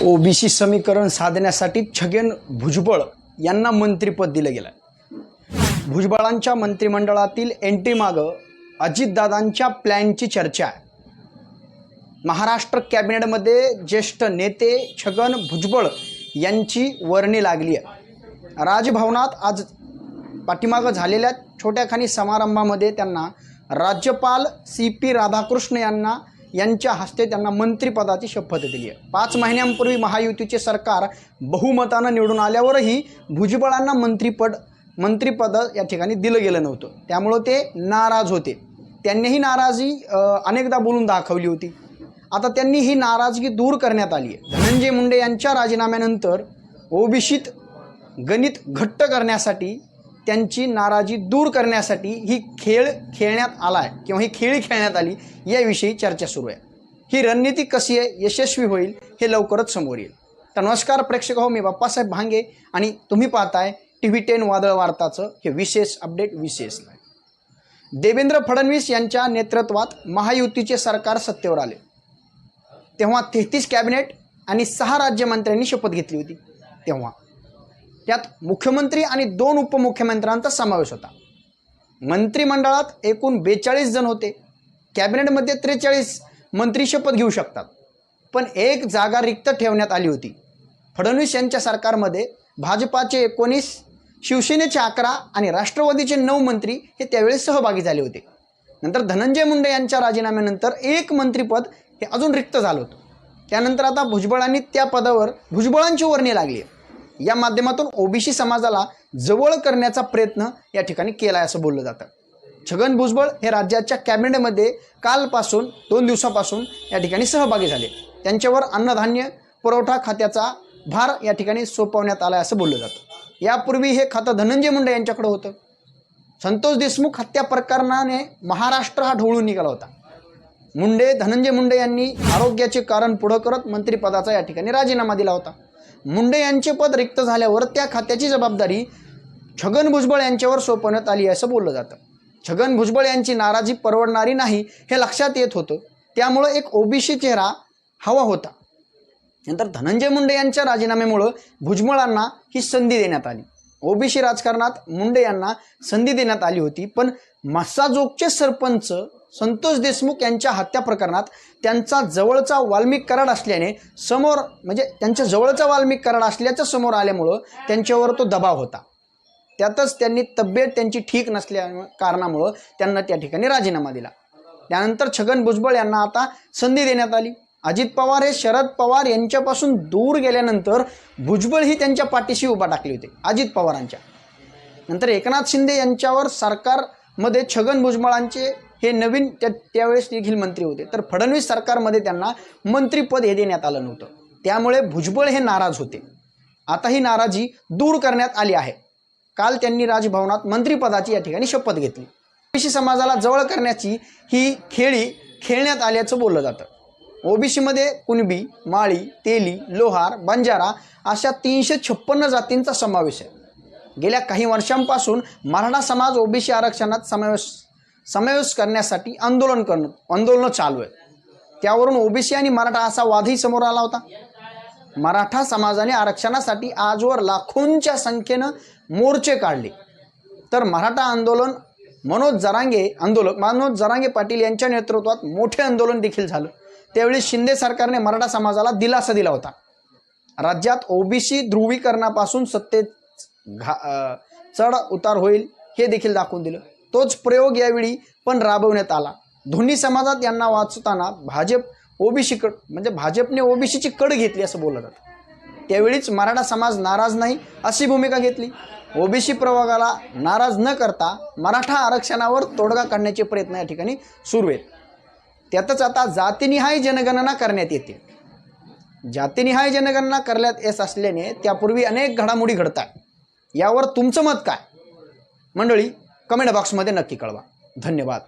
OBC समीकरण साधण्यासाठी छगन भुजबळ यांना मंत्रिपद दिलं गेलं. भुजबळांच्या मंत्रिमंडळातील एंट्रीमागं अजितदादांच्या प्लॅनची चर्चा आहे. महाराष्ट्र कॅबिनेटमध्ये ज्येष्ठ नेते छगन भुजबळ यांची वर्णी लागली आहे. राजभवनात आज पाठीमागं झालेल्या छोट्याखानी समारंभामध्ये त्यांना राज्यपाल सी पी राधाकृष्ण यांना यांच्या हस्ते त्यांना मंत्रिपदाची शपथ दिली आहे. पाच महिन्यांपूर्वी महायुतीचे सरकार बहुमतानं निवडून आल्यावरही भुजबळांना मंत्रिपद मंत्रिपद या ठिकाणी दिलं गेलं नव्हतं. त्यामुळं ते नाराज होते. त्यांनीही नाराजी अनेकदा बोलून दाखवली होती. आता त्यांनी ही नाराजगी दूर करण्यात आली आहे. धनंजय मुंडे यांच्या राजीनाम्यानंतर ओबीसीत गणित घट्ट करण्यासाठी त्यांची नाराजी दूर करण्यासाठी ही खेळ खेळण्यात आला आहे किंवा ही खेळी खेळण्यात आली याविषयी चर्चा सुरू आहे. ही रणनीती कशी आहे यशस्वी होईल हे लवकरच समोर येईल. तर नमस्कार प्रेक्षक हो मी बाप्पासाहेब भांगे आणि तुम्ही पाहताय टी व्ही टेन वादळ वार्ताचं हे विशेष अपडेट विशेष नाही देवेंद्र फडणवीस यांच्या नेतृत्वात महायुतीचे सरकार सत्तेवर आले. तेव्हा तेहतीस कॅबिनेट आणि सहा राज्यमंत्र्यांनी शपथ घेतली होती. तेव्हा त्यात मुख्यमंत्री आणि दोन उपमुख्यमंत्र्यांचा समावेश होता. मंत्रिमंडळात एकूण बेचाळीस जण होते. कॅबिनेटमध्ये त्रेचाळीस मंत्री शपथ घेऊ शकतात. पण एक जागा रिक्त ठेवण्यात आली होती. फडणवीस यांच्या सरकारमध्ये भाजपाचे एकोणीस शिवसेनेचे अकरा आणि राष्ट्रवादीचे नऊ मंत्री हे त्यावेळी सहभागी झाले होते. नंतर धनंजय मुंडे यांच्या राजीनाम्यानंतर एक मंत्रिपद हे अजून रिक्त झालं होतं. त्यानंतर आता भुजबळांनी त्या पदावर भुजबळांची वर्णी लागली आहे. या माध्यमातून ओबीसी समाजाला जवळ करण्याचा प्रयत्न या ठिकाणी केला आहे असं बोललं जातं. छगन भुजबळ हे राज्याच्या कॅबिनेटमध्ये कालपासून दोन दिवसापासून या ठिकाणी सहभागी झाले. त्यांच्यावर अन्नधान्य पुरवठा खात्याचा भार या ठिकाणी सोपवण्यात आला असं बोललं जातं. यापूर्वी हे खातं धनंजय मुंडे यांच्याकडे होतं. संतोष देशमुख हत्या प्रकरणाने महाराष्ट्र हा ढवळून निघाला होता. मुंडे धनंजय मुंडे यांनी आरोग्याचे कारण पुढं करत मंत्रिपदाचा या ठिकाणी राजीनामा दिला होता. मुंडे यांचे पद रिक्त झाल्यावर त्या खात्याची जबाबदारी छगन भुजबळ यांच्यावर सोपवण्यात आली असं बोललं जातं. छगन भुजबळ यांची नाराजी परवडणारी नाही हे लक्षात येत होतं. त्यामुळं एक ओबीसी चेहरा हवा होता. नंतर धनंजय मुंडे यांच्या राजीनाम्यामुळं भुजबळांना ही संधी देण्यात आली. ओबीसी राजकारणात मुंडे यांना संधी देण्यात आली होती पण मस्साजोगचे सरपंच संतोष देशमुख यांच्या हत्या प्रकरणात त्यांचा जवळचा वाल्मिक कराड असल्याने समोर म्हणजे त्यांच्या जवळचा वाल्मिक कराड असल्याचं समोर आल्यामुळं त्यांच्यावर तो दबाव होता. त्यातच त्यांनी तब्येत त्यांची ठीक नसल्या कारणामुळं त्यांना त्या ठिकाणी राजीनामा दिला. त्यानंतर छगन भुजबळ यांना आता संधी देण्यात आली. अजित पवार हे शरद पवार यांच्यापासून दूर गेल्यानंतर भुजबळ ही त्यांच्या पाठीशी उभा टाकली होते अजित पवारांच्या. नंतर एकनाथ शिंदे यांच्यावर सरकारमध्ये छगन भुजबळांचे हे नवीन त्या त्यावेळेस देखील मंत्री होते. तर फडणवीस सरकारमध्ये त्यांना मंत्रीपद हे देण्यात आलं नव्हतं. त्यामुळे भुजबळ हे नाराज होते. आता ही नाराजी दूर करण्यात आली आहे. काल त्यांनी राजभवनात मंत्रिपदाची या ठिकाणी शपथ घेतली. ओबीसी समाजाला जवळ करण्याची ही खेळी खेळण्यात आल्याचं बोललं जातं. ओबीसीमध्ये कुणबी माळी तेली लोहार बंजारा अशा तीनशे छप्पन्न जातींचा समावेश आहे. गेल्या काही वर्षांपासून मराठा समाज ओबीसी आरक्षणात समावेश समावेश करण्यासाठी आंदोलन करणं आंदोलनं चालू आहे त्यावरून ओबीसी आणि मराठा असा वादही समोर आला होता. मराठा समाजाने आरक्षणासाठी आजवर लाखोंच्या संख्येनं मोर्चे काढले. तर मराठा आंदोलन मनोज जरांगे आंदोलक मनोज जरांगे पाटील यांच्या नेतृत्वात मोठे आंदोलन देखील झालं. त्यावेळी शिंदे सरकारने मराठा समाजाला दिलासा दिला होता. राज्यात ओबीसी ध्रुवीकरणापासून सत्तेत घा चढ उतार होईल हे देखील दाखवून दिलं. तोच प्रयोग यावेळी पण राबवण्यात आला. दोन्ही समाजात यांना वाचताना भाजप ओबीसी कड म्हणजे भाजपने ओबीसीची कड घेतली असं बोललं जातं. त्यावेळीच मराठा समाज नाराज नाही अशी भूमिका घेतली. ओबीसी प्रभागाला नाराज न करता मराठा आरक्षणावर तोडगा काढण्याचे प्रयत्न या ठिकाणी सुरू आहेत. त्यातच आता जातीनिहाय जनगणना करण्यात येते. जातीनिहाय जनगणना करण्यात येत असल्याने त्यापूर्वी अनेक घडामोडी घडतात. यावर तुमचं मत काय? मंडळी कमेंट बॉक्समध्ये नक्की कळवा. धन्यवाद.